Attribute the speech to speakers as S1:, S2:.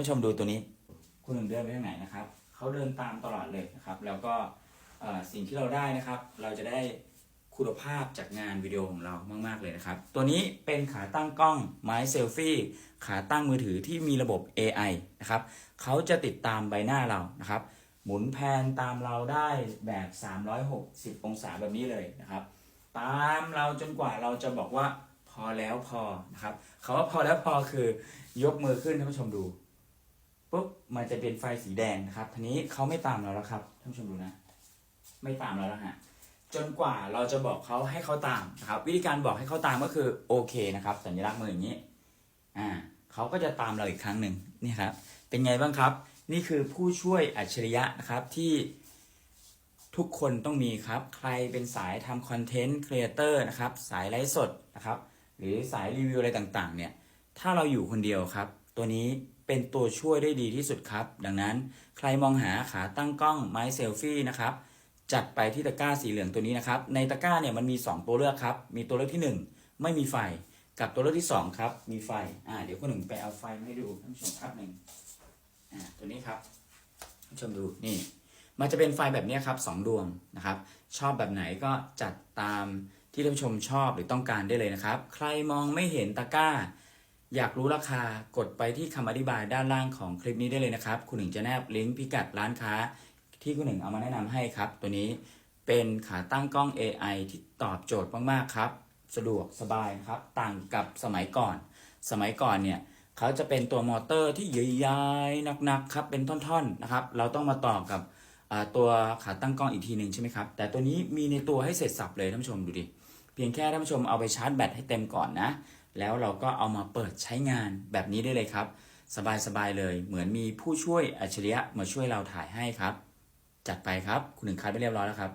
S1: ผู้ชมดูตัวนี้คุณหนึ่งเดินไปทางไหนนะครับเขาเดินตามตลอดเลยนะครับ แล้วก็สิ่งที่เราได้นะครับ เราจะได้คุณภาพจากงานวิดีโอของเรามาก ๆ เลยนะครับ ตัวนี้เป็นขาตั้งกล้องไม้เซลฟี่ขาตั้งมือถือที่มีระบบ AI นะครับเขาจะติดตามใบหน้าเรานะครับ หมุนแพนตามเราได้แบบ 360 องศาแบบนี้เลยนะครับ ตามเราจนกว่าเราจะบอกว่าพอแล้วพอนะครับคาว่าพอแล้วพอคือยกมือขึ้นท่านผู้ชมดู ปุ๊บมันจะเป็นไฟสีแดงนะครับทีนี้เขาไม่ตามเราแล้วครับท่านผู้ชมดูนะ ไม่ตามเราแล้วฮะจนกว่าเราจะบอกเขาให้เขาตามนะครับ วิธีการบอกให้เขาตามก็คือโอเคนะครับ สัญลักษณ์มืออย่างนี้อ่าเขาก็จะตามเราอีกครั้งหนึ่งนี่ครับ เป็นไงบ้างครับ นี่คือผู้ช่วยอัจฉริยะนะครับที่ทุกคนต้องมีครับ ใครเป็นสายทำคอนเทนต์ครีเอเตอร์นะครับ สายไลฟ์สดนะครับ หรือสายรีวิวอะไรต่างๆ เนี่ย ถ้าเราอยู่คนเดียวครับ ตัวนี้เป็นตัวช่วยได้ดีที่สุดครับ ดังนั้นใครมองหาขาตั้งกล้องไม้เซลฟี่นะครับ จัดไปที่ตะกร้าสีเหลืองตัวนี้นะครับ ในตะกร้าเนี่ยมันมี 2 ตัวเลือกครับ มีตัวเลือกที่ 1 ไม่มีไฟ กับตัวเลือกที่ 2 ครับ มีไฟ อ่า เดี๋ยวคนหนึ่งไปเอาไฟให้ดูท่านผู้ชมครับหนึ่งอ่า ตัวนี้ครับท่านผู้ชมดู นี่ มันจะเป็นไฟแบบนี้ครับสองดวงนะครับ ชอบแบบไหนก็จัดตามที่ท่านผู้ชมชอบหรือต้องการได้เลยนะครับ ใครมองไม่เห็นตะกร้า อยากรู้ราคากดไปที่คำอธิบายด้านล่างของคลิปนี้ได้เลยนะครับ คุณหนึ่งจะแนบลิงก์พิกัดร้านค้า ที่คุณหนึ่งเอามาแนะนำให้ครับ ตัวนี้เป็นขาตั้งกล้อง AI ที่ตอบโจทย์มากๆครับ สะดวกสบายครับ ต่างกับสมัยก่อน สมัยก่อนเนี่ยเขาจะเป็นตัวมอเตอร์ที่ใหญ่ๆหนักๆครับ เป็นท่อนๆนะครับ เราต้องมาต่อกับตัวขาตั้งกล้องอีกทีหนึ่งใช่ไหมครับ แต่ตัวนี้มีในตัวให้เสร็จสับเลยท่านผู้ชมดูดิ เพียงแค่ท่านผู้ชมเอาไปชาร์จแบตให้เต็มก่อนนะ แล้วเราก็เอามาเปิดใช้งานแบบนี้ได้เลยครับ สบายๆเลย เหมือนมีผู้ช่วยอัจฉริยะมาช่วยเราถ่ายให้ครับ จัดไปครับ คุณหนึ่งคัดไปเรียบร้อยแล้วครับ